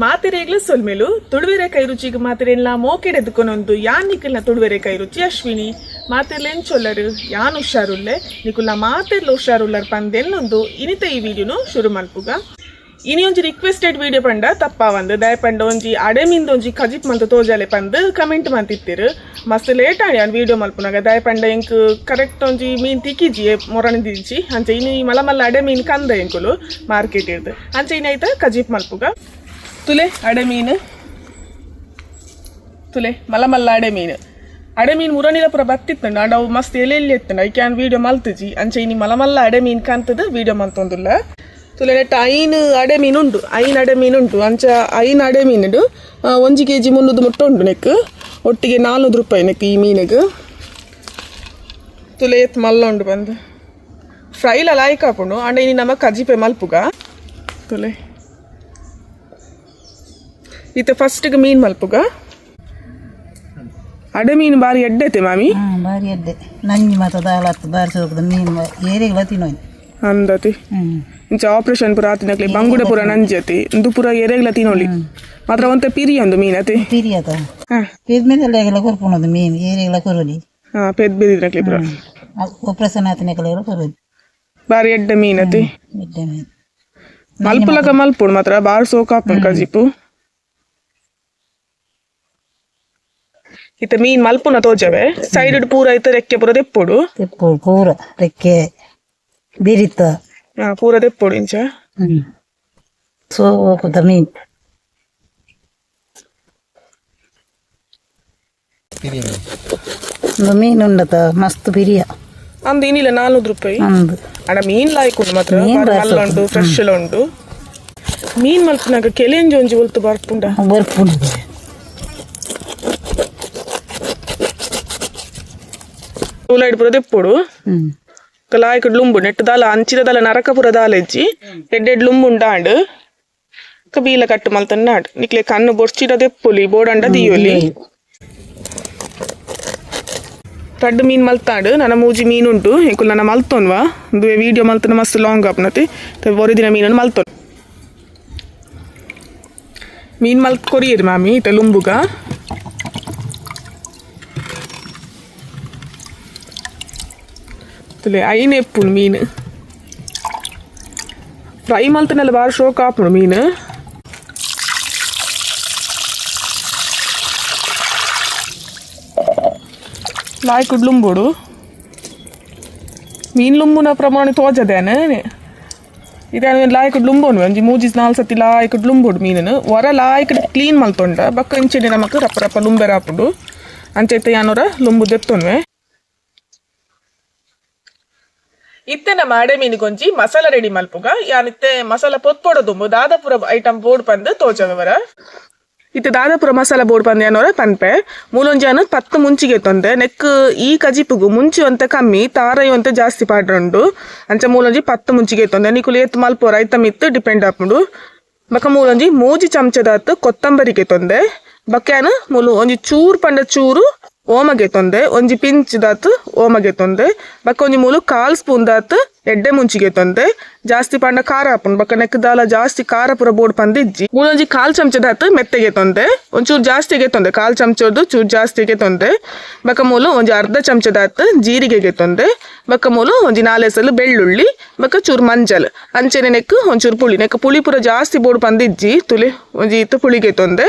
ಮಾತಿರೆಗ್ಲ ಸೊಲ್ಮೇಲು ತುಳುವೆರೆ ಕೈ ರುಚಿಗೆ ಮಾತಿರೇನ್ಲ ಮೋಕೆಡೆದುಕೊನೊಂದು ಯಾನ್ ನಿಖಲ್ನ ತುಳುವೆರೆ ಕೈ ರುಚಿ, ಅಶ್ವಿನಿ. ಮಾತಿರ್ಲೆನ್ ಚೊಲ್ಲರು ಯಾನ್ ಹುಷಾರುಲ್ಲೆ. ನಿಕುಲ್ಲ ಮಾತಿರ್ಲ ಹುಷಾರುಲ್ಲರ್ ಪಂದೆನ್ನೊಂದು. ಇನಿತ ಈ ವಿಡಿಯೋನು ಶುರು ಮಲ್ಪುಗ. ಇನಿ ಒಂಜಿ ರಿಕ್ವೆಸ್ಟೆಡ್ ವಿಡಿಯೋ ಪಂಡ ತಪ್ಪ ಒಂದು. ದಯ ಪಂಡ ಒಂಜಿ ಅಡೆ ಮಿಂದ ಒಂಜಿ ಖಜಿಪ್ ಮಂತ ತೋಜಾಲೆ ಪಂದ್ ಕಮೆಂಟ್ ಮಂತಿತ್ತಿರು ಮಸ್ತ್ ಲೇಟ್ ಆಡಿ ಅನ್ ವಿಡಿಯೋ ಮಲ್ಪುನಾಗ. ದಯ ಪಂಡ ಎಂಕ್ ಕರೆಕ್ಟ್ ಒಂಜಿ ಮೀನ್ ತಿಕ್ಕಿಜಿ ಮೊರಣ ದಿಜ್ಜಿ ಅಂಚ ಇನಿ ಮಲ ಮಲ್ಲ ಅಡೆ ಮೀನ್ ಕಂದ ಎಂಕುಲು ಮಾರ್ಕೆಟ್ ಇರ್ದು. ಅಂಚ ಇನಾಯ್ತ ಕಜಿಪ್ ಮಲ್ಪುಗ. ತುಲೆ ಅಡೆ ಮೀನು ತುಲೆ ಮಲ್ಲ ಮಲ್ಲ ಅಡೆ ಮೀನು ಅಡೆ ಮೀನು ಮುರಣಿಲ ಪುರ ಬತ್ತಿತ್ತಂಡು ಅಂಡ ಅವು ಮಸ್ತ್ ಎಲೆ ಎಲ್ಲಿ ಐ ಕ್ಯಾನ್ ವಿಡಿಯೋ ಮಲ್ತಜಿ ಅಂಚೆ ಇನಿ ಮಲ ಮಲ್ಲ ಅಡೆ ಮೀನು ಕಾಂತದ ವೀಡಿಯೋ ಮಂತೊಂದುಲ್ಲ ತುಲೆ ನೆಟ್ಟ ಐನು ಅಡೆ ಮೀನು ಉಂಟು ಐನ್ ಅಡೆ ಮೀನು ಉಂಟು ಅಂಚ ಐನ್ ಅಡೆ ಮೀನುಡು ಒಂಜಿ ಕೆ ಜಿ ಮುನ್ನೂದು ಮುಟ್ಟ ಉಂಟು ನೆಕ್ ಒಟ್ಟಿಗೆ ನಾಲ್ನೂರು ರೂಪಾಯಿ ನೆಕ್ ಈ ಮೀನಿಗೆ ತುಲೆ ಎತ್ತು ಮಲ್ಲ ಉಂಡು ಬಂದು ಫ್ರೈಲ ಲಾಯ್ಕ್ ಹಾಕೊಂಡು ಅಂಡ ಇನಿ ನಮ್ಮ ಕಜಿಪೆ ಮಲ್ಪುಗ ತುಲೆ ಇತ್ತೆ ಫಸ್ಟ್ಗೆ ಮೀನು ಮಲ್ಪುಗ? ಅಡೆ ಮೀನು ಬಾರಿ ಎಡ್ಡೆತೆ ಮಾಮಿ? ಹಾಂ ಬಾರಿ ಎಡ್ಡೆ. ನಂಜಿ ಮಾತ ದಾಳತ್ತು ಬಾರಿ ಸೋಕದ. ಮೀನು ಏರಿಗಳ ತಿನ್ನೋಯ್ ಅಂದತಿ. ಇಂಚ ಆಪರೇಷನ್ ಪುರ ಆತಿನಕ್ಲಿ ಬಂಗುಡ ಪುರ ನಂಜತಿ. ಇಂದು ಪುರ ಎರೆಗ್ಲ ತಿನ್ನೋಲಿ ಮಾತ್ರ ಒಂತ ಪಿರಿ ಒಂದು ಮೀನತಿ ಪಿರಿಯತ ಹಾ. ಪೇದ ಮೇಲೆ ಎಲ್ಲ ಕೊರ್ಪುಣದು ಮೀನು ಏರಿಗಳ ಕೊರೋಲಿ ಹಾ ಪೆದ್ ಬಿದಿದ್ರಕ್ಲಿ ಪುರ. ಆಪರೇಷನ್ ಆತನಕ್ಕೆಲ್ಲ ಕೊರೋದು ಬಾರಿ ಎಡ್ಡೆ ಮೀನತಿ ಎಡ್ಡೆ ಮೀನು. ಮಲ್ಪುಲಕ ಮಲ್ಪುಡು ಮಾತ್ರ. ಬಾರ್ ಸೋಕಾಪುಂಡು ಕಜಿಪು. ಇತ್ತ ಮೀನ್ ಮಲ್ಪುನ ತೋಜವೆ ಸೈಡ್ ಪೂರ ಐತ ರೆಕ್ಕೆ ಪುರ ದೆಪ್ಪುಡು ತೆಪ್ಪು ಪೂರ ರೆಕ್ಕೆ ಬಿರಿತ ಹಾ ಪೂರ ದೆಪ್ಪುಡು ಇಂಚ ಹ್ಞೂ ಸೋಕುದ ಮೀನು ಒಂದು ಮೀನು ಉಂಡತ ಮಸ್ತ್ ಬಿರಿಯ ಅಂದ್ ಏನಿಲ್ಲ ನಾಲ್ನೂರು ರೂಪಾಯಿ ಒಂದು ಅಡ ಮೀನ್ ಲಾಯ್ಕ್ ಉಂಡು ಮಾತ್ರ ಮೀನ್ ಬಾರಿ ಬಾರಿ ಮಲ್ಲ ಉಂಡು ಫ್ರೆಶ್ ಎಲ್ಲ ಉಂಡು ಮೀನ್ ಮಲ್ಪನಾಗ ಕೆಲೆಂಜಿ ಒಂಜಿ ಒಲ್ತು ಬರ್ಪುಂಡ ಬರ್ಪುಣದು ತೂಲೈಡ್ ಪುರ ದೆಪ್ಪುಡು ಹ್ಞೂ ಲಾಯ್ಕ್ ಲುಂಬು ನೆಟ್ ದಾಲ ಅಂಚಿದ ದಾಲ ನರಕ ಪುರ ದಾಲ ಇಜ್ಜಿ ಎಡ್ಡೆಡ್ ಲುಂಬು ಉಂಡಾಂಡ್ ಕ ಬೀಲ ಕಟ್ಟು ಮಲ್ತನ್ನಾಡ್ ನಿಕ್ಲೆ ಕಣ್ಣು ಬೊರ್ಚಿಡ ದೆಪ್ಪುಲಿ ಬೋಡಂಡ ದಿಯೋಲಿ ತಡ್ಡು ಮೀನ್ ಮಲ್ತಾಂಡ್ ನನ್ನ ಮೂಜಿ ಮೀನು ಉಂಟು ಎಂಕುಲ್ ನನ್ನ ಮಲ್ತೋನ್ವಾ ಒಂದು ವಿಡಿಯೋ ಮಲ್ತನ ಮಸ್ತ್ ಲಾಂಗ್ ಆಪ್ನತಿ ಒರಿ ದಿನ ಮೀನನ್ನು ಮಲ್ತೋನ್ ಮೀನ್ ಮಲ್ತ್ ಕೊರಿಯರಿ ಮಾಮಿ ಇತ ಲುಂಬುಗ ತುಲೆ ಐನ್ ಎಪ್ಪುಡು ಮೀನು. ಫ್ರೈ ಮಲ್ತನೆಲ್ಲ ಬಾರಿ ಶೋಕ್ ಆಪುಡು ಮೀನು. ಲಾಯ್ಕುಡ್ ಲುಂಬುಡು. ಮೀನ್ ಲುಂಬುನ ಪ್ರಮಾಣ ತೋಜದೇನೆ ಇದೇನು ಲಾಯ್ಕುಡ್ ಲುಂಬೋನು ಒಂಜಿ ಮೂಜಿ ನಾಲ್ ಸತಿ ಲಾಯ್ಕುಡ್ ಲುಂಬುಡು ಮೀನನು. ಹೊರ ಲಾಯ್ಕುಡ್ ಕ್ಲೀನ್ ಮಲ್ತೊಂಡ, ಬಕ್ಕ ಇಂಚಿಡಿ ನಮಕ್ ರಪ್ಪ ರಪ್ಪ ಲುಂಬೆರ ರಾಪುಡು ಅಂಚೈತೆ ಯಾನೋರ ಲುಂಬು ದೆತ್ತೊನ್ವೆ ಇತ್ತೆ ನಮ್ಮ ಅಡೆ ಮೀನಿಗೊಂಜಿ ಮಸಾಲ ರೆಡಿ ಮಲ್ಪುಗ. ಯಾನಿತ್ತೆ ಮಸಾಲ ಪೊತ್ಪೊಡದುಂಬು ದಾದಾಪುರ ಐಟಮ್ ಬೋರ್ಡ್ ಪಂದ್ ತೋಜವರ ಇತ್ತೆ ದಾದಾಪುರ ಮಸಾಲ ಬೋರ್ಡ್ ಪಂದ್ ಏನೋರ ಪನ್ಪೆ. ಮೂಲೊಂಜಾನು ಪತ್ತು ಮುಂಚಿಗೆ ತೊಂದೆ. ನೆಕ್ ಈ ಕಜಿಪುಗು ಮುಂಚಿ ಅಂತ ಕಮ್ಮಿ ತಾರೈ ಅಂತ ಜಾಸ್ತಿ ಪಾಡ್ರಂಡು. ಅಂಚ ಮೂಲೊಂಜಿ ಪತ್ತು ಮುಂಚಿಗೆ ತೊಂದೆ. ನಿಕುಲು ಏತ್ ಮಲ್ಪೋರ ಐತಮ್ ಇತ್ತು, ಡಿಪೆಂಡ್ ಆಪುಂಡು ಬಕ ಮೂಲೊಂಜಿ ಮೂಜಿ ಚಮಚದಾತ್ ಕೊತ್ತಂಬರಿಗೆ ತೊಂದೆ. ಬಕ್ಯಾನು ಮೂಲು ಒಂಜಿ ಚೂರು ಪಂಡ ಚೂರು ಓಮಗೆ ತೊಂದೆ, ಒಂಜಿ ಪಿಂಚ್ ದಾತ್ ಓಮಗೆ ತೊಂದೆ ಬಕ್ಕ ಒಂಜಿ ಮೂಲು ಕಾಲ್ ಸ್ಪೂನ್ ದಾತ್ ಎಡ್ಡೆ ಮುಂಚಿಗೆ ತೊಂದೆ, ಜಾಸ್ತಿ ಪಂಡ ಖಾರ ಹಾಪುಂಡು, ಬಕ್ಕ ನೆಕ್ ದಾಲ ಜಾಸ್ತಿ ಖಾರ ಪುರ ಬೋಡ್ ಪಂದಿಜ್ಜಿ. ಮೂಲೊಂಜಿ ಕಾಲ್ ಚಮಚದಾತ್ ಮೆತ್ತಗೆ ತೊಂದೆ, ಒಂಚೂರು ಜಾಸ್ತಿಗೆ ತೊಂದೆ, ಕಾಲ್ ಚಮಚದ್ದು ಚೂರು ಜಾಸ್ತಿಗೆ ತೊಂದೆ, ಬಕ್ಕ ಮೂಲು ಒಂಜಿ ಅರ್ಧ ಚಮಚದಾತ್ ಜೀರಿಗೆಗೆ ತೊಂದೆ, ಬಕ್ಕ ಮೂಲು ಒಂಜಿ ನಾಲೆಸಲು ಬೆಳ್ಳುಳ್ಳಿ, ಬಕ್ಕ ಚೂರು ಮಂಜಲ್, ಅಂಚೆನೆ ನೆಕ್ ಒಂಚೂರು ಪುಳಿ ನೆಕ್ ಪುಳಿ ಪುರ ಜಾಸ್ತಿ ಬೋಡ್ ಪಂದಿಜ್ಜಿ, ತುಲಿ ಒಂಜಿ ಇತ್ತು ಪುಳಿಗೆ ತೊಂದೆ.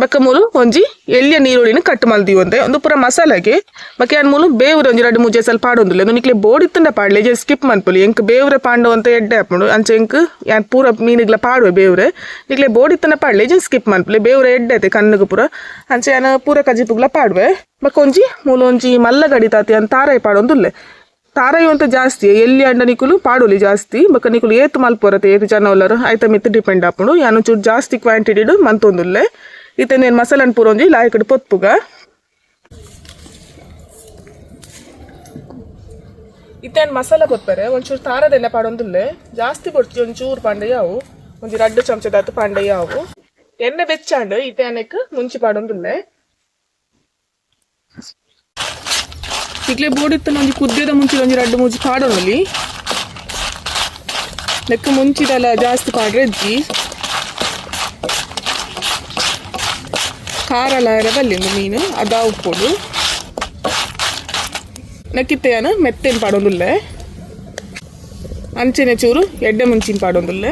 ಬಕ್ಕ ಮೂಲು ಒಂಜಿ ಎಳ್ಳಿಯ ನೀರುಳ್ಳಿನ ಕಟ್ ಮಲ್ದಿ ಒಂದೆ ಪೂರ ಮಸಾಲೆಗೆ ಬಕ್ಕ ಏನು ಮೂಲು ಬೇವ್ರೆ ಒಂಜಿ ರಡ್ಡು ಮೂಜೆ ಸ್ವಲ್ಪ ಪಾಡೊಂದುಲ್ಲ. ನಿಕ್ಲೆ ಬೋಡ್ ಇತ್ತಂಡ ಪಾಡ್ಲೆ ಜೆ ಸ್ಕಿಪ್ ಮನ್ಪುಲಿ. ಎಂಕ್ ಬೇವ್ರೆ ಪಾಂಡು ಅಂತ ಎಡ್ಡೆ ಹಾಪುಂಡು ಅಂಚೆ ಎಂಕ್ ಯಾನ್ ಪೂರ ಮೀನಿಗ್ಲ ಪಾಡುವೆ ಬೇವ್ರೆ. ನಿಕ್ಲೆ ಬೋಡಿತ್ತನ ಪಾಡ್ಲೆ ಜೆ ಸ್ಕಿಪ್ ಮನ್ಪುಲಿ. ಬೇವ್ರೆ ಎಡ್ಡೆ ಐತೆ ಕಣ್ಣಿಗೆ ಪೂರ. ಅಂಚೆ ಏನು ಪೂರ ಕಜಿಪುಗ್ಲ ಪಾಡುವೆ. ಬಕ್ಕ ಒಂಜಿ ಮೂಲು ಒಂಜಿ ಮಲ್ಲ ಗಡಿ ತಾತಿ ಅಂತ ತಾರೈ ಪಾಡೊಂದುಲ್ಲೆ. ತಾರೈ ಅಂತ ಜಾಸ್ತಿ ಎಲ್ಲಿ ಅಂಡ ನಿಕುಲು ಪಾಡುಲಿ ಜಾಸ್ತಿ. ಬಕ್ಕ ನಿಕುಲು ಏತು ಮಲ್ಪೊರತೆ ಏತು ಜನ ಉಲ್ಲರು ಐತ ಮಿತ್ತು ಡಿಪೆಂಡ್ ಆಪುಂಡು ಯಾನು ಚೂರು ಜಾಸ್ತಿ ಕ್ವಾಂಟಿಟಿಡು ಮಂತೊಂದುಲ್ಲೆ ಇತ್ತೇನು ಮಸಾಲನ್ ಪೂರ ಒಂಜಿ ಲಾಯಕಡ್ ಪೊತ್ಪುಗ ಇತ್ತೇನು ಮಸಾಲ ಕೊತ್ತಾರೆ ಒಂಚೂರು ತಾರದೆಲ್ಲ ಪಾಡೊಂದುಲ್ಲೆ ಜಾಸ್ತಿ ಬೊಡ್ತಿ ಒಂಚೂರು ಪಾಂಡೆಯಾವು ಒಂಜಿ ರಡ್ಡು ಪಾಂಡೆ ಯಾವು ಎಣ್ಣೆ ಬೆಚ್ಚಾಂಡು ಇತ್ತೇನಕ್ಕೆ ಮುಂಚಿ ಪಾಡೊಂದುಲ್ಲೆ ಈಗಲೇ ಬೋಡಿತ್ತ ಒಂಜಿ ಕುದ್ದದ ಮುಂಚೆ ಒಂಜಿ ರಡ್ಡು ಮುಂಚೆ ಪಾಡೋನಲ್ಲಿ ನೆಕ್ಕ ಮುಂಚಿದಲ್ಲ ಜಾಸ್ತಿ ಪಾಡ್ರೆ ಅಜ್ಜಿ ಖಾರ ಲಾಯರ മീൻ ಮೀನು, ಅದ നെക്കിത്തെയാണ് ನಕ್ಕಿತ್ತೆಯನ ಮೆತ್ತೇನು ಪಾಡೋದಿಲ್ಲ. ಅಂಚೆನೆ ಚೂರು ಎಡ್ಡೆ ಮುಂಚಿನ ಪಾಡೋದಿಲ್ಲ.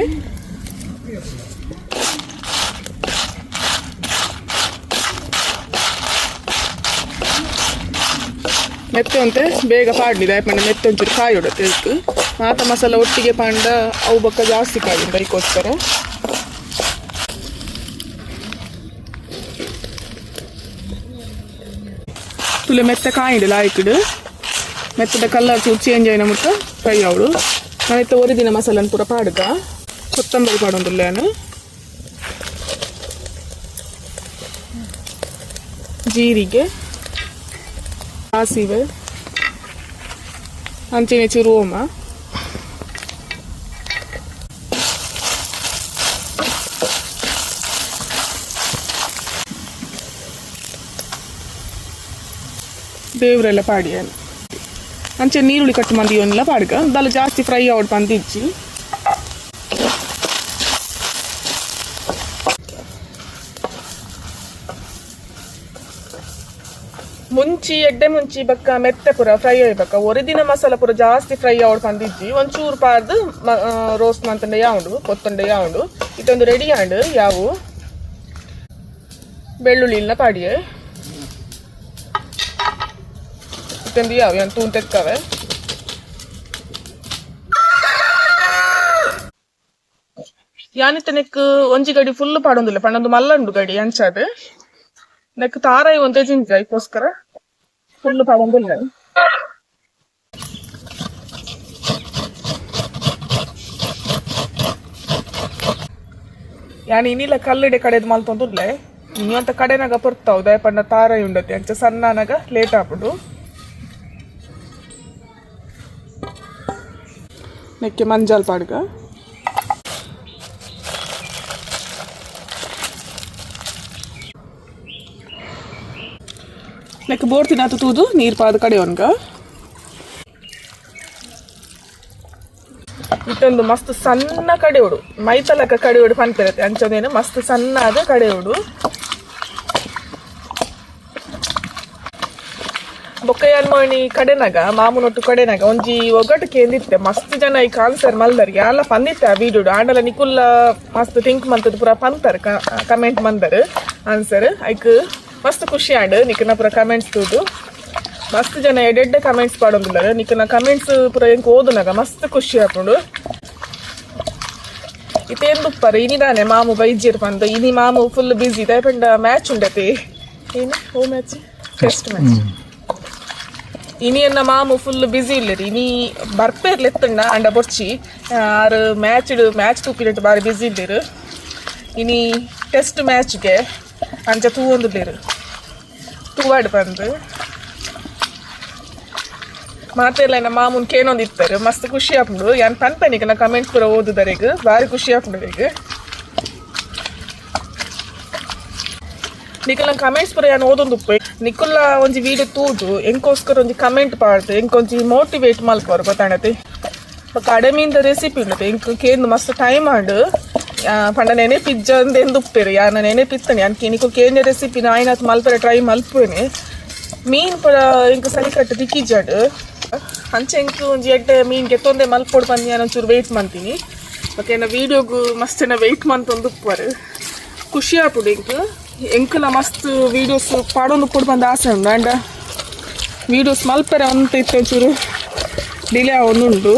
ಮೆತ್ತೆ ಅಂತೆ ಬೇಗ ಪಾಡ್ಲಿದೆ. ಯಾಕಂದ್ರೆ ಮೆತ್ತೆ ಒಂಚೂರು ಕಾಯಿ ಹೊಡತ್ತೆ ಮಾತ ಮಸಾಲ ಒಟ್ಟಿಗೆ ಪಾಂಡ, ಅವು ಬಕ್ಕ ಜಾಸ್ತಿ ಕಾಯಿ ಅದಕ್ಕೋಸ್ಕರ ತುಲೆ ಮೆತ್ತ ಕಾಯಿಡು ಲಾಯ್ಕಿಡು ಮೆತ್ತದ ಕಲರ್ ಚೂರು ಚೇಂಜ್ ಆಯ್ನ ಮುಟ್ಟ ಫ್ರೈ ಅವಳು ನಾನಿತ್ತ ಒಂದು ದಿನ ಮಸಾಲನ್ ಪೂರ ಪಾಡ್ಗ ಕೊತ್ತಂಬರಿ ಪಾಡೊಂದುಲ್ಲ ನಾನು ಜೀರಿಗೆ ಸಾಸಿವೆ ಅಂಚಿನ ಚೂರು ಓಮ ದೇವರೆಲ್ಲ ಪಾಡಿ ಅಂಚೆ ನೀರುಳ್ಳಿ ಕಟ್ಟು ಮಂದಿ ಇವನ್ನೆಲ್ಲ ಪಾಡ್ಕ ದಲ್ಲ ಜಾಸ್ತಿ ಫ್ರೈ ಆವಡ್ ಪಂದಿಜ್ಜಿ ಮುಂಚಿ, ಎಡ್ಡೆ ಮುಂಚಿ ಬಕ್ಕ ಮೆತ್ತೆ ಪುರ ಫ್ರೈ ಒರೆ ದಿನ ಮಸಾಲ ಪುರ ಜಾಸ್ತಿ ಫ್ರೈ ಆವಡ್ ಪಂದಿಜ್ಜಿ ಒಂಚೂರು ಪಾರ್ದು ರೋಸ್ಟ್ ಮಂತಂಡೆ ಯಾವುಂಡು, ಕೊತ್ತಂಡೆ ಯಾವುಂಡು. ಇದೊಂದು ರೆಡಿ ಆಂಡ್ ಯಾವು? ಬೆಳ್ಳುಳ್ಳಿನ ಪಾಡಿಯೇ. ಇತ್ತಂದು ಯಾವ ಏನು ತೂನ್ ತೆಕ್ಕವೆ ಯಾನಿತ್ತ ನೆಕ್ ಒಂಜಿ ಗಡಿ ಫುಲ್ ಪಾಡೊಂದಿಲ್ಲ ಪಂಡೊಂದು ಮಲ್ಲಂಡು ಗಡಿ ಅಂಚಾದ್ ನೆಕ್ ತಾರಾಯಿ ಒಂದೇ ಜಿಂಜ ಇದಕ್ಕೋಸ್ಕರ ಫುಲ್ ಪಾಡೊಂದಿಲ್ಲ ಯಾನ್ ಇನ್ನಿಲ್ಲ ಕಲ್ಲಡೆ ಕಡೆದು ಮಲ್ತೊಂದುರ್ಲೆ ನೀವಂತ ಕಡೆನಾಗ ಬರ್ತಾವ್ ದಯಪಂಡ ತಾರಾಯಿ ಉಂಡತಿ ಅಂಚ ಸಣ್ಣನಾಗ ಲೇಟ್ ಆಗ್ಬಿಡು ನೆಕ್ಕೆ ಮಂಜಾಲ್ ಪಾಡ್ಗ ನೆಕ್ಕೆ ಬೋರ್ತಿನ ಆತು ತೂದು ನೀರು ಪಾದ ಕಡೆ ಒನ್ಗ ಇತ್ತೊಂದು ಮಸ್ತ್ ಸಣ್ಣ ಕಡೆಯೋಡು ಮೈತಲಕ ಕಡೆಯೋಡು ಪನ್ಪಿರತ್ತೆ ಅಂಚದೇನು ಮಸ್ತ್ ಸಣ್ಣದ ಕಡೆಯೋಡು ಬೊಕ್ಕಯ್ಯನ್ಮೋಣಿ ಕಡೆನಾಗ, ಮಾಮೂನೊಟ್ಟು ಕಡೆನಾಗ, ಒಂಜಿ ಒಗ್ಗಟ್ಟು ಕೇಂದಿತ್ತೆ ಮಸ್ತ್ ಜನ ಈ ಕಾನ್ಸರ್ ಮಲ್ದರ್ ಯಾಲ ಪಂದಿತ್ತೆ ಆ ವಿಡಿಯೋ ಆಂಡಲ ನಿಕುಲ್ಲ ಮಸ್ತ್ ಥಿಂಕ್ ಮಂತದ್ ಪೂರ ಪಂತರ್ ಕಮೆಂಟ್ ಮಂದರ್ ಆನ್ಸರ್ ಐಕ್ ಮಸ್ತ್ ಖುಷಿ ಆಂಡ್ ನಿಕನ ಪೂರ ಕಮೆಂಟ್ಸ್ ತೂದು ಮಸ್ತ್ ಜನ ಎಡೆಡ್ಡೆ ಕಮೆಂಟ್ಸ್ ಪಾಡೊಂದಿಲ್ಲ ನಿಕನ ಕಮೆಂಟ್ಸ್ ಪೂರ ಎಂಕ್ ಓದುನಾಗ ಮಸ್ತ್ ಖುಷಿ ಆಪುಂಡು. ಇತೇನ್ ದುಪ್ಪರ್ ಇನಿದಾನೆ ಮಾಮು ಬೈಜಿರ್ ಪಂದ್. ಇನಿ ಮಾಮು ಫುಲ್ ಬಿಸಿ ದಯಪಂಡ ಮ್ಯಾಚ್ ಉಂಡತಿ. ಏನು? ಓ ಮ್ಯಾಚ್ ಟೆಸ್ಟ್ ಮ್ಯಾಚ್ ಇನಿ ಎನ್ನ ಮಾಮು ಫುಲ್ ಬಿಸಿ ಇಲ್ಲರಿ ಇನಿ ಬರ್ಪೇರ್ಲ ಎತ್ತಂಡ ಅಂಡ ಬೊರ್ಚಿ ಆರು ಮ್ಯಾಚ್ ಮ್ಯಾಚ್ ತೂಪಿನಟ್ಟು ಬಾರಿ ಬಿಸಿ ಇಲ್ಲಿರು ಇನಿ ಟೆಸ್ಟ್ ಮ್ಯಾಚ್ಗೆ ಅಂಚ ತೂವೊಂದುಲ್ಲೇರು ತೂವಾಡ್ ಬಂದು ಮಾತೆಲ್ಲ ನಮ್ಮ ಮಾಮೂನ್ ಕೇನೊಂದಿತ್ತಾರೆ ಮಸ್ತ್ ಖುಷಿ ಆಪುಂಡು ಯಾನ್ ಪನ್ಪನಿಗೆ ನಾ ಕಮೆಂಟ್ಸ್ ಪೂರ ಓದುದರೆಗ್ ಬಾರಿ ಖುಷಿ ಆಪುಂಡು ಈಗ ನಿಕುಲ ಕಮೆಂಟ್ಸ್ ಪೂರ ಯಾನ್ ಓದೊಂದು ಉಪ್ಪು. ನಿಕುಲ್ಲ ಒಂಜಿ ವಿಡಿಯೋ ತೂದು, ಎಂಕೋಸ್ಕರ ಒಂಜಿ ಕಮೆಂಟ್ ಪಾಡ್ದು ಎಂಕೊಂಜಿ ಮೋಟಿವೇಟ್ ಮಲ್ಪವ್ರು ಗೊತ್ತಾಣತೆ? ಕಡಿಮೆಯಿಂದ ರೆಸಿಪಿ ಉಂಡತೆ ಎಂಕ್ ಕೇಂದು ಮಸ್ತ್ ಟೈಮ್ ಆಂಡ್. ಪಂಡ ನೆನೆಪಿಜ್ಜ ಅಂದೆಂದು ಉಪ್ಪೇರು ಯಾನ ನೆನೆಪಿತ್ತನೆ, ಅನ್ಕೆ ನಿಕು ಕೇಂದ ರೆಸಿಪಿ ನಾಯಿನಾತ್ ಮಲ್ಪರೆ ಟ್ರೈ ಮಲ್ಪೇನೆ ಮೀನ್ ಪುರ ಎಂಕ್ ಸರಿ ಕಟ್ಟು ತಿಕ್ಕಿಜಾಡ್ ಅಂಚೆ ಎಂಕ್ ಒಂಜಿ ಎಡ್ಡೆ ಮೀನ್ ಗೆತ್ತೊಂದೆ ಮಲ್ಪೊಡು ಬಂದು ನಾನು ಒಂಚೂರು ವೆಯ್ಟ್ ಮಾಡ್ತೀನಿ ಮತ್ತೆ ಏನ ವೀಡಿಯೋಗು ಮಸ್ತ್ ವೆಯ್ಟ್ ಮಂತೊಂದು ಉಪ್ಪರು ಖುಷಿ ಆಗ್ಬಿಡು ಎಂಕ್. ಎಂಕಲ ಮಸ್ತ್ ವೀಡಿಯೋಸ್ ಪಾಡೋನು ಕೊಡು ಬಂದ ಆಸೆ ಉಂಡು ಆಂಡ ವೀಡಿಯೋಸ್ ಮಲ್ಪರೆ ಅಂತ ಇತ್ತು ಒಂಚೂರು ಡಿಲೇ ಆವೊಂದುಂಡು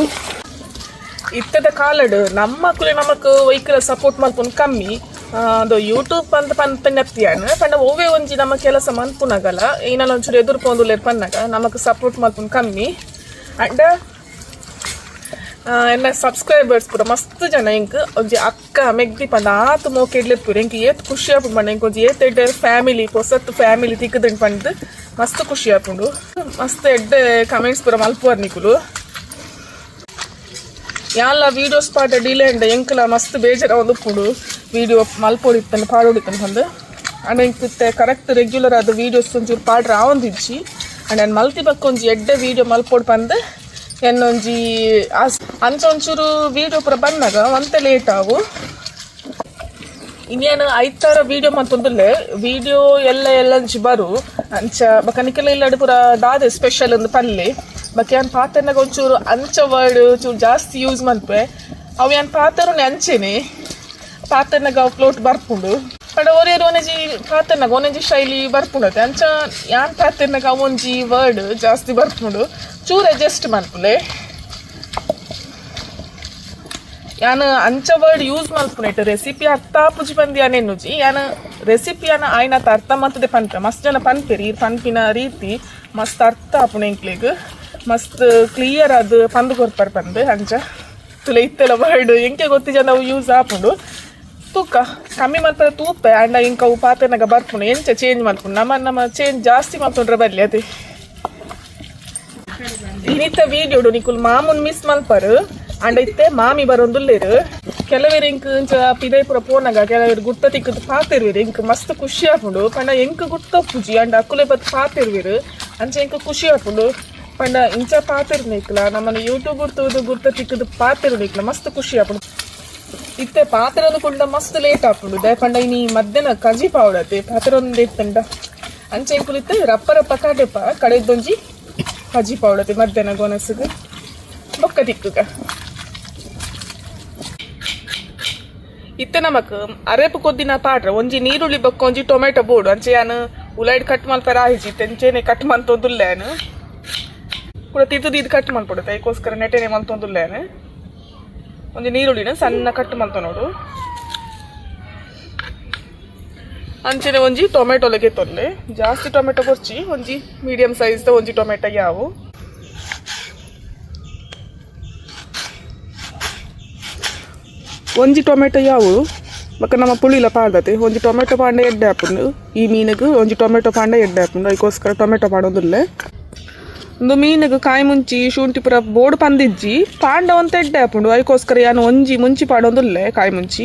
ಇತ್ತದ ಕಾಲಡ್ ನಮ್ಮ ಕುಲೆ ನಮಕ್ ವೈಕಲ್ ಸಪೋರ್ಟ್ ಮಲ್ಪುನ್ ಕಮ್ಮಿ. ಅದು ಯೂಟ್ಯೂಬ್ ಪಂತ ನೆಪ್ತಿಯಾನ ಪಂಡ ಓವೇ ಒಂಜಿ ನಮ್ಮ ಕೆಲಸ ಮನ್ಪುನಗಲ ಏನಲ್ಲ ಒಂಚೂರು ಎದುರ್ಕೊಂದು ಲೇಪನ್ನಾಗ ನಮಕ್ ಸಪೋರ್ಟ್ ಮಲ್ಪುನ್ ಕಮ್ಮಿ. ಅಂಡ ಎನ್ನ ಸಬ್ಸ್ಕ್ರೈಬರ್ಸ್ ಪೂರ ಮಸ್ತ್ ಜನ ಇಂಕ್. ಒಂಜಿ ಅಕ್ಕ ಮೆಗ್ದಿ ಪಂದ ಆತ ಮೋಕೆಡ್ಲೆ ಇಡ್ಲಿಪ್ಪುರು ಎಂಕ್ ಏತ್ ಖುಷಿ ಎಂಕ್ ಒಂಜಿ ಏತ್ ಎಡ್ಡೆ ಫ್ಯಾಮಿಲಿ ಹೊಸತ್ ಫ್ಯಾಮಿಲಿ ತಿಕ್ಕದಂಡ್ ಪಂಡ್ ಮಸ್ತ್ ಖುಷಿ ಆಪುಂಡು. ಮಸ್ತ್ ಎಡ್ಡೆ ಕಮೆಂಟ್ಸ್ ಪೂರ ಮಲ್ಪುವರ್ ನಿಕುಲು. ಯಾಲ್ಲ ವೀಡಿಯೋಸ್ ಪಾಟ ಡಿಲೇ ಅಂಡ ಎಂಕಲ ಮಸ್ತ್ ಬೇಜಾರ ಒಂದು ಪುಡು. ವಿಡಿಯೋ ಮಲ್ಪೊಡಿತ್ತಂದು ಪಾಡೋಡಿತ್ತಂದು ಬಂದು ಅಂಡ ಕರೆಕ್ಟ್ ರೆಗ್ಯುಲರ್ ಆದ ವೀಡಿಯೋಸ್ ಒಂಚೂರು ಪಾಡ್ರ ಆವೊಂದಿಜ್ಜಿ ಅಂಡ್ ನಾನು ಮಲ್ತಿ ಬಕ್ಕ ಒಂಜಿ ಎಡ್ಡೆ ವೀಡಿಯೋ ಮಲ್ಪೊಡ್ ಬಂದು ಎನ್ನೊಂಜಿ ಅಂಚ ಒಂಚೂರು ವೀಡಿಯೋ ಪೂರ ಬಂದಾಗ ಒಂತೆ ಲೇಟ್ ಆಗು ಇನ್ನೇನು ಐತಾರ ವಿಡಿಯೋ ಮತ್ತೊಂದುಲ್ಲೆ ವಿಡಿಯೋ ಎಲ್ಲ ಎಲ್ಲ ಬರು. ಅಂಚ ಬಕ ನಿಖಿಲ ಇಲ್ಲಡು ಪೂರ ದಾದೆ ಸ್ಪೆಷಲ್ ಒಂದು ಪಲ್ಲೆ. ಬಕ ಏನ್ ಪಾತೆರ್ನಾಗ ಒಂಚೂರು ಅಂಚ ವರ್ಡ್ ಚೂರು ಜಾಸ್ತಿ ಯೂಸ್ ಮಲ್ಪೆ ಅವು ಏನು ಪಾತೆರನೆ ಅಂಚೆನೆ ಪಾತೆರ್ನಾಗ ಅವು ಫ್ಲೋಟ್ ಬರ್ಪುಂಡು. ಪಂಡ ಒರೇರು ಒಂಜಿ ಪಾತೆರ್ನಾಗ ಒಂದೊಂಜಿ ಶೈಲಿ ಬರ್ಪುಂಡತೆ ಅಂಚ ಯಾನ್ ಪಾತೆರ್ನಾಗ ಅವೊಂಜಿ ವರ್ಡ್ ಜಾಸ್ತಿ ಬರ್ಪುಂಡು ಚೂರು ಅಡ್ಜಸ್ಟ್ ಮನ್ಪುಲೆ ಯಾನ್ ಅಂಚ ವರ್ಡ್ ಯೂಸ್ ಮಲ್ಪುನೆಟ್ ರೆಸಿಪಿ ಅರ್ಥ ಆಪುಜಿ ಬಂದಿ ಅನೆನ್ನುಜಿ ಯಾನ್ ರೆಸಿಪಿಯನ್ನ ಆಯ್ನತ ಅರ್ಥ ಮತ್ತದೆ ಪನ್ಪೆ ಮಸ್ತ್ ಜನ ಪನ್ಪೆರಿ ಪನ್ಪಿನ ರೀತಿ ಮಸ್ತ್ ಅರ್ಥ ಆಪುಣ ಎಂಕ್ಲೆಗ್ ಮಸ್ತ್ ಕ್ಲಿಯರ್ ಅದು ಪಂದು ಕೊರ್ಪರ್ ಪಂದು ಅಂಚ ತುಲೆ ಇತ್ತೆಲ ವರ್ಡ್ ಎಂಕೆ ಗೊತ್ತಿ ಜನ ಯೂಸ್ ಆಪುಂಡು ತೂಕ ಕಮ್ಮಿ ಮಲ್ಪದ ತೂಪೆ ಅಂಡ ಇಂಕ ಅವು ಪಾತೆನಾಗ ಬರ್ಪುಂಡು ಎಂಚ ಚೇಂಜ್ ಮಾಡ್ಕೊಂಡು, ನಮ್ಮ ನಮ್ಮ ಚೇಂಜ್ ಜಾಸ್ತಿ ಮಾಡ್ಕೊಂಡ್ರೆ ಬಲ್ಲಿ ಅದೇ. ಇನ್ನಿತ್ತ ವೀಡಿಯೋಡು ನಿಕುಲ್, ಮಾಮೂನ್ ಮಿಸ್ ಮಲ್ಪರು ಅಂಡ ಇತ್ತೆ ಮಾಮಿ ಬರೊಂದುಲ್ಲೇರು. ಕೆಲವೇರು ಇಂಕ್ ಇಂಚ ಪಿದೈಪುರ ಪೋನಾಗ ಕೆಲವರು ಗುಟ್ಟ ತಿಕ್ಕದು ಪಾತಿರ್ವಿರು, ಇಂಕ್ ಮಸ್ತ್ ಖುಷಿ ಆಪುಂಡು ಪಂಡ ಎಂಕ್ ಗುಟ್ಟ ಪೂಜಿ ಅಂಡ ಅಕ್ಕುಲೆ ಬತ್ ಪಾತಿರ್ವಿರು, ಅಂಚೆ ಇಂಕ್ ಖುಷಿ ಆಪುಂಡು ಪಂಡ ಇಂಚ ಪಾತಿರ್ನಿಕ್ಲ ನಮ್ಮನ್ನ ಯೂಟ್ಯೂಬ್ ಗುರ್ತುದು ಗುರ್ತ ತಿಕ್ಕದು ಪಾತಿರ್ನಿಕ್ಲ ಮಸ್ತ್ ಖುಷಿ ಆಪುಂಡು ಇತ್ತೆ ಪಾತ್ರೆನ ಕುಂಡ ಮಸ್ತ್ ಲೇಟ್ ಆಪುಂಡು ದಯಪಂಡ ಇನಿ ಮಧ್ಯಾಹ್ನ ಕಜಿ ಪಾವಡತೆ. ಪಾತ್ರೆ ಒಂದು ಇತ್ತಂಡ ಅಂಚೆ ಕುಲಿತೆ ರಪ್ಪ ರಪ್ಪ ಕಾಟೆಪ್ಪ ಕಡೆದೊಂಜಿ ಕಜಿ ಪಾವಡತೆ, ಮಧ್ಯಾಹ್ನ ಗೊನಸ್ಗ್ ಬೊಕ್ಕ ತಿಕ್ಕುಗ. ಇತ್ತೆ ನಮಕ್ ಅರೆಪು ಕೊದ್ದಿನ ಪಾಡ್ರ ಒಂಜಿ ನೀರುಳ್ಳಿ ಬೊಕ್ಕ, ಒಂಜಿ ಟೊಮೆಟೊ ಬೋಡು. ಅಂಚೆ ಯಾನು ಉಲೈಡ್ ಕಟ್ ಮಲ್ಪರ ಆಯ್ಜಿ ತೆಂಚೇನೆ ಕಟ್ ಮಂತೊಂದುಲ್ಲೇನು ಕೂಡ ತಿದ್ದು ಇದು ಕಟ್ ಮಲ್ಪಡುತ್ತೆ ಅದಕ್ಕೋಸ್ಕರ ನೆಟೆನೆ ಮಲ್ತೊಂದುಲ್ಲೇನು ಒಂದು ನೀರುಳ್ಳಿನ ಸಣ್ಣ ಕಟ್ ಮಾಡ್ತ ನೋಡು. ಅಂಚೆನೆ ಒಂಜಿ ಟೊಮೆಟೊಲಗೆ ತೊಲ್ಲೆ ಜಾಸ್ತಿ ಟೊಮೆಟೊ ಕೊರ್ಚಿ, ಒಂಜಿ ಮೀಡಿಯಂ ಸೈಜ್ದ ಒಂಜಿ ಟೊಮೆಟೊ ಯಾವು. ಒಂಜಿ ಟೊಮೆಟೊ ಯಾವು? ಬಕ್ಕ ನಮ್ಮ ಪುಳಿಲ ಪಾಡ್ದತೆ. ಒಂಜಿ ಟೊಮೆಟೊ ಪಾಂಡ ಎಡ್ಡೆ ಹಾಪುಂಡು. ಈ ಮೀನಿಗೆ ಒಂಜಿ ಟೊಮೆಟೊ ಪಾಂಡ ಎಡ್ಡೆ ಹಾಪುಂಡು. ಅದಕ್ಕೋಸ್ಕರ ಟೊಮೆಟೊ ಪಾಡೋದಿಲ್ಲ. ಒಂದು ಮೀನಿಗೆ ಕಾಯಿ ಮುಂಚಿ, ಶುಂಠಿ ಪುರ ಬೋರ್ಡ್ ಪಂದಿಜ್ಜಿ ಪಾಂಡ ಒಂದು ಎಡ್ಡೆ ಆಪುಂಡು ಅದಕ್ಕೋಸ್ಕರ ಯಾನು ಒಂಜಿ ಮುಂಚಿ ಪಾಡೊಂದುಲ್ಲೆ ಕಾಯಿ ಮುಂಚಿ.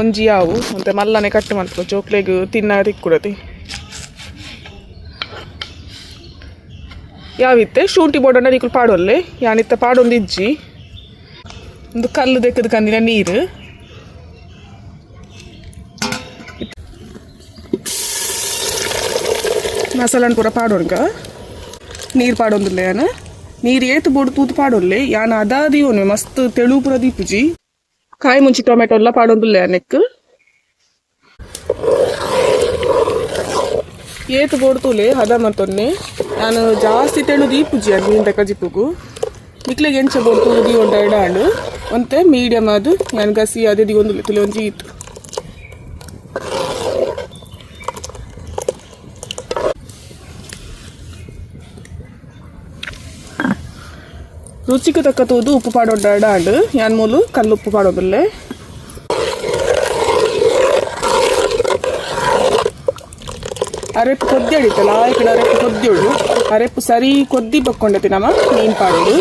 ಒಂಜಿ ಯಾವು, ಮತ್ತೆ ಮಲ್ಲನೆ ಕಟ್ಟು ಮಾಡ್ಕೊ, ಚೋಕ್ಲೆಗ್ ತಿನ್ನ ತಿಕ್ಕುಡತಿ ಯಾವಿತ್ತೆ? ಶುಂಠಿ ಬೋರ್ಡನ್ನ ನಿಕ್ಕಲು ಪಾಡೊಲ್ಲೆ, ಯಾನಿತ್ತ ಪಾಡೊಂದು ಇಜ್ಜಿ ಒಂದು ಕಲ್ಲು ದೆಕ್ಕದ ಕಂದಿನ ನೀರು. ಮಸಾಲನ್ ಪೂರ ಪಾಡೋನ್ಗ ನೀರು ಪಾಡೊಂದಿಲ್ಲ ಯಾನ? ನೀರು ಏತು ಬೋಡು ತೂತು ಪಾಡೊಲ್ಲೆ ಯಾನ ಅದಾದಿ ಒನೆ ಮಸ್ತ್ ತೆಳು ಪುರ ದೀಪುಜಿ. ಕಾಯಿ ಮುಂಚಿ ಟೊಮೆಟೊ ಎಲ್ಲ ಪಾಡೊಂದಿಲ್ಲ ಯಾನೆಕ್ ಏತು ಬೋಡು ತೂಲೆ, ಹದ ಮತ್ತೊನ್ನೆ. ನಾನು ಜಾಸ್ತಿ ತೆಳು ದೀಪುಜಿ ಅದು ಮೀನ್ ತಕ ಜಿಪ್ಪುಗು. ಇಕ್ಲೆಗೆ ಎಂಚ ಬೋಡು ತೂದಿ ಒಂದ ಎಡಾಂಡು ಒಂತೆ ಮೀಡಿಯಮ್ ಅದು ನಾನು ಗಸಿ ಅದೇ ದಿಗೊಂದು ತುಲೆ ಒಂಜಿ ಇತ್ತು ರುಚಿಗೆ ತಕ್ಕ ತೂದು ಉಪ್ಪು ಪಾಡೋಡ ಆಂಡು ಯಾನ್ ಮೂಲು ಕಲ್ಲು ಉಪ್ಪು ಪಾಡೋದಿಲ್ಲೇ ಅರೆಪ್ಪು ಕೊದ್ದಿ ಅಡಿತಲ್ಲ ಆ ಕಡೆ ಅರೆಪ್ಪು ಕೊದ್ದಿಡು ಅರೆಪ್ಪು ಸರಿ ಕೊದ್ದಿ ಬಕ್ಕೊಂಡತಿ ನಮ್ಮ ಮೀನ್ ಪಾಡೋದು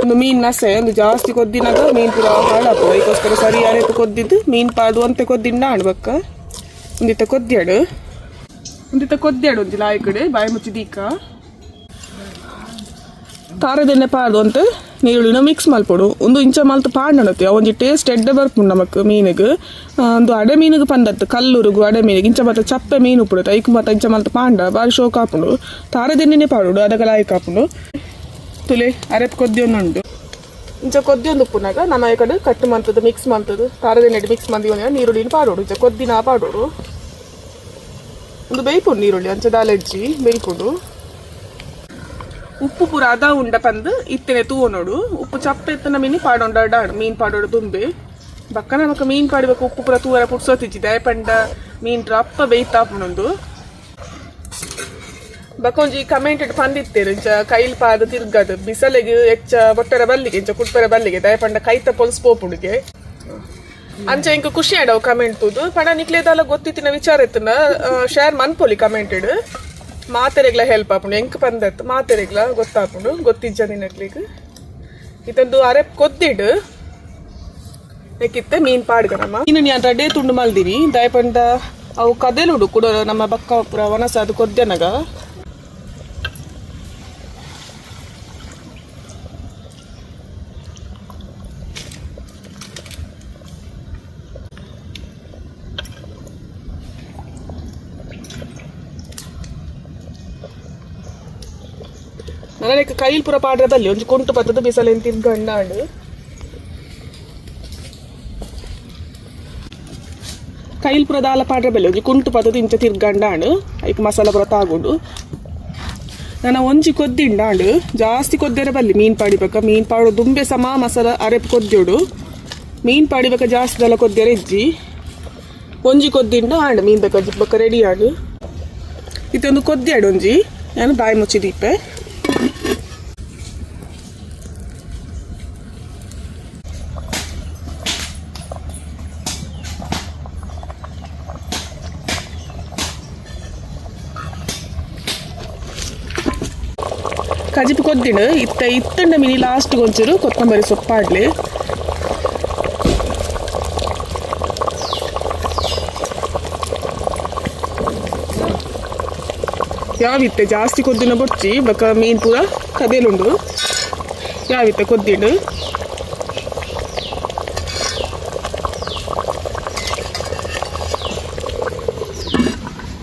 ಒಂದು ಮೀನ್ ನಸೆ ಒಂದು ಜಾಸ್ತಿ ಕೊದ್ದಿನಾಗ ಮೀನ್ ಪೂರ ಹಾಳಾಗ್ತದೆ ಅದಕ್ಕೋಸ್ಕರ ಸರಿ ಅರೆಪ್ಪು ಕೊದ್ದಿದ್ದು ಮೀನು ಪಾಡು ಅಂತ ಕೊದ್ದಿನ ಆಡ್ಬೇಕ ಒಂದಿತ್ತ ಕೊದ್ದಿಯಾಡು ಒಂದಿತ್ತ ಕೊದ್ದಿಯಾಡು ಒಂದಿಲ್ಲ ಆ ಕಡೆ ಬಾಯಿ ಮುಚ್ಚಿ ದೀಕ ತಾರದೆಣ್ಣೆ ಪಾಡ್ದು ಅಂತ ನೀರುಳ್ಳಿನ ಮಿಕ್ಸ್ ಮಲ್ಪೊಡು ಒಂದು ಇಂಚ ಮಲ್ತು ಪಾಡ್ನಡತಿ. ಒಂಜಿ ಟೇಸ್ಟ್ ಎಡ್ಡೆ ಬರ್ಪುಂಡು ನಮಕ್ ಮೀನಿಗೆ. ಒಂದು ಅಡೆ ಮೀನಿಗೆ ಪಂದತ್ತು. ಕಲ್ಲುರುಗು ಅಡೆ ಮೀನಿಗೆ. ಇಂಚ ಮತ್ತೆ ಚಪ್ಪೆ ಮೀನು ಉಪ್ಪುಡುತ್ತೆ. ಐಕ್ ಮತ್ತೆ ಇಂಚ ಮಾಲ್ತು ಪಾಂಡ. ಬಾರಿ ಶೋಕ್ ಹಾಪುಂಡು ತಾರದೆಣ್ಣೆನೆ ಪಾಡುಡು. ಅದಕ್ಕೆ ಲಾಯಕ್ ಹಾಪುಂಡು ತುಲೆ ಅರೆಪ್ ಕೊದ್ದಿ ಉಂಡು ಇಂಚ ಕೊದ್ದೊಂದು ಉಪ್ಪುನಾಗ ನಮ್ಮ ಈ ಕಡೆ ಕಟ್ಟು ಮಂತದ್ದು ಮಿಕ್ಸ್ ಮಂತದ್ದು ತಾರದೆಣ್ಣೆ ಮಿಕ್ಸ್ ಒಂದು ನೀರುಳ್ಳಿನ ಪಾಡೋಡು. ಇಂಚ ಕೊದ್ದಿನ ಪಾಡೋಡು. ಒಂದು ಬೇಯ್ಪುಂಡು ನೀರುಳ್ಳಿ. ಅಂಚ ದಾಲಜ್ಜಿ ಬೇಯ್ಪುಂಡು ಉಪ್ಪು ಪೂರ ಉಂಡ ಪಂದ್ ಇತ್ತನೆ ತೂವನೋಡು. ಉಪ್ಪು ಚಪ್ಪ ಎತ್ತನ ಮೀನು ಪಾಡೋಂಡ ಡಾಡ್ ಮೀನ್ ಪಾಡೋಡು ತುಂಬೆ ಬಕ್ಕ ನಮಕ ಮೀನ್ ಪಾಡಿಬೇಕು, ಉಪ್ಪು ಪೂರ ತೂವರ ಪುಡ್ಸೋತಿಜ್ಜಿದೆ ಪಂಡ ಮೀನ್ ರಪ್ಪ ಬೇಯ್ತಾಪಣೊಂದು ಬಕ್ಕ ಒಂಜಿ ಕಮೆಂಟೆಡ್ ಪಂದಿತ್ತೇರು ಇಂಚ ಕೈಲ್ ಪಾದ ತಿರ್ಗದು, ಬಿಸಲಿಗೆ ಹೆಚ್ಚ ಬೊಟ್ಟರ ಬಲ್ಲಿಗೆ ಇಂಚ ಕುಟ್ಪರ ಬಲ್ಲಿಗೆ, ದಯಪಂಡ ಕೈತ ಪೊಲ್ಸ್ ಪೋಪುಡಿಗೆ. ಅಂಚ ಇಂಕ ಖುಷಿ ಆಡವು ಕಮೆಂಟ್ ತೂದು. ಪಣ ನಿಕ್ಲೇದಲ್ಲ ಗೊತ್ತಿತ್ತಿನ ವಿಚಾರ ಎತ್ತನ ಶೇರ್ ಮನ್ಪೊಲಿ ಕಮೆಂಟೆಡ್. ಮಾತೆರೆಗ್ಲ ಹೆಲ್ಪ್ ಆಪುಂಡು ಎಂಕ್ ಪಂದತ್ ಮಾತೆರೆಗ್ಲ ಗೊತ್ತಾಪುಂಡು ಗೊತ್ತಿಜ್ಜ ನಿನಕ್ಲಿಗ್ ಇತಂದು ಅರೆಪ್ ಕೊದ್ದಿಡು. ನೆಕ್ಕಿತ್ತೆ ಮೀನ್ ಪಾಡ್ಗನಮ್ಮ ಇನ್ನು ನಾನು ರಡ್ಡೆ ತುಂಡು ಮಲ್ದಿನಿ ದಯಪಂಡ ಅವು ಕದೆಲುಡು ಕೂಡ ನಮ್ಮ ಬಕ್ಕ ಪುರ ವನಸ ಅದು ಕೊದ್ದೆನಗ ಕೈಲ್ ಪುರ ಪಾಡ್ರೆ ಬಲ್ಲಿ ಒಂಜಿ ಕುಂಟು ಬತ್ತದ ಬಿಸಲೆನ್ ತಿರ್ಗಂಡಾಂಡು ಕೈಲ್ ಪುರ ದಾಲ ಪಾಡ್ರೆ ಬಲ್ಲಿ ಒಂಜಿ ಕುಂಟು ಪತ್ತದ ಇಂಚ ತಿರ್ಗಂಡಾಂಡು ಐಕ್ ಮಸಾಲ ಪುರ ತಾಗುಂಡು. ನಾನು ಒಂಜಿ ಕೊದ್ದಿಂಡಾಂಡು ಜಾಸ್ತಿ ಕೊದ್ದರೆ ಬಲ್ಲಿ ಮೀನ್ ಪಾಡಿಬೇಕ. ಮೀನ್ ಪಾಡು ದುಂಬೆ ಸಮ ಮಸಾಲ ಅರೆಪ್ ಕೊದ್ದೋಡು ಮೀನ್ ಪಾಡಿಬೇಕ ಜಾಸ್ತಿ ದಲ ಕೊದ್ದರೆ ಇಜ್ಜಿ. ಒಂಜಿ ಕೊದ್ದಿಂಡು ಆಂಡು ಮೀನ್ ಬೇಕ ಜಿಬ್ಬಕ್ಕ ರೆಡಿ ಆಡು ಇದೊಂದು ಕೊದ್ದಿ ಒಂಜಿ. ನಾನು ಬಾಯಿ ಮುಚ್ಚಿ ಕಜಿಪು ಕೊದ್ದಿಂಡು ಇತ್ತ, ಇತ್ತಂಡ ಮಿನಿ ಲಾಸ್ಟ್ ಒಂಚೂರು ಕೊತ್ತಂಬರಿ ಸೊಪ್ಪಾಡ್ಲಿ ಯಾವಿತ್ತೆ ಜಾಸ್ತಿ ಕೊದ್ದಿನ ಬೊಚ್ಚಿ, ಬಕ ಮೀನ್ ಪೂರ ಕದೇಲುಂಡು. ಯಾವಿತ್ತೆ ಕೊದ್ದಿಂಡು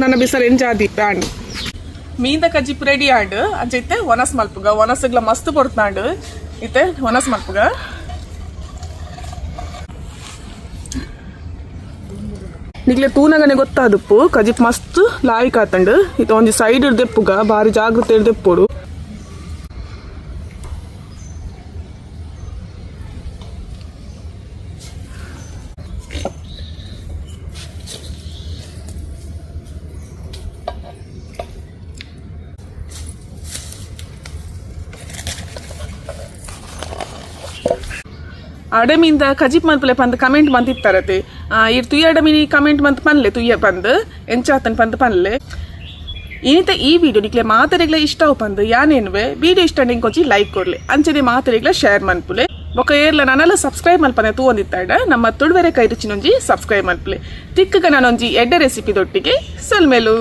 ನನ್ನ ಬಿಸರ್ ಎಂಜಾದಿ ಪ್ಯಾಂಡ್ ಮೀನ್ದ ಕಜ್ಜಿ ರೆಡಿ ಆಂಡ್ ಇತ್ತೆ ಒನಸ್ ಮಲ್ಪುಗ. ಒನಸ್ಗ್ಲ ಮಸ್ತ್ ಪೊಡ್ತಾಂಡ್ ಇತ್ತೆ, ಒನಸ್ ಮಲ್ಪುಗ. ನಿಗ್ಲೆ ತೂನಗನೆ ಗೊತ್ತಾದಪ್ಪು ಕಜಿಪ್ ಮಸ್ತ್ ಲಾಯಿ ಕಾತಂಡ್ ಇತ್ತ ಒಂಜಿ ಸೈಡ್ ದೆಪ್ಪುಗ ಬಾರಿ ಜಾಗ್ರತೆ ದೆಪ್ಪೋಡು ಅಡಮಿಂದ ಕಜಿಪ್ ಮನ್ಪುಲೆ ಪಂದ್ ಕಮೆಂಟ್ ಮಂತಿತ್ತಾರತೆ ಇರ್ ತುಯ್ಯ ಅಡಮಿನಿ ಕಮೆಂಟ್ ಮಂತ್ ಪನ್ಲೆ ತುಯ್ಯ ಪಂದ್, ಎಂಚಾತನ್ ಪಂದ್ ಪನ್ಲೆ. ಇನಿತ ಈ ವಿಡಿಯೋ ನಿಕ್ಲೆ ಮಾತರೆಗ್ಲ ಇಷ್ಟ ಪಂದ್, ಯಾನೇನುವೆ? ವಿಡಿಯೋ ಇಷ್ಟ ಕೊಂಚಿ ಲೈಕ್ ಕೊಡ್ಲಿ. ಅಂಚನೆ ಮಾತರೆಗ್ಲ ಶೇರ್ ಮನ್ಪುಲೆ. ಬೊಕ ಏರ್ಲ ನಾನೆಲ್ಲ ಸಬ್ಸ್ಕ್ರೈಬ್ ಮಲ್ಪನೆ ತೂ ನಮ್ಮ ತುಳುವೆರೆ ಕೈ ರುಚಿನೊಂಜಿ ಸಬ್ಸ್ಕ್ರೈಬ್ ಮಲ್ಪಲೆ ತಿಕ್ಕಗ ನಾನೊಂಜಿ ಎಡ್ಡೆ ರೆಸಿಪಿ ದೊಟ್ಟಿಗೆ ಸೊಲ್ಮೆಲು.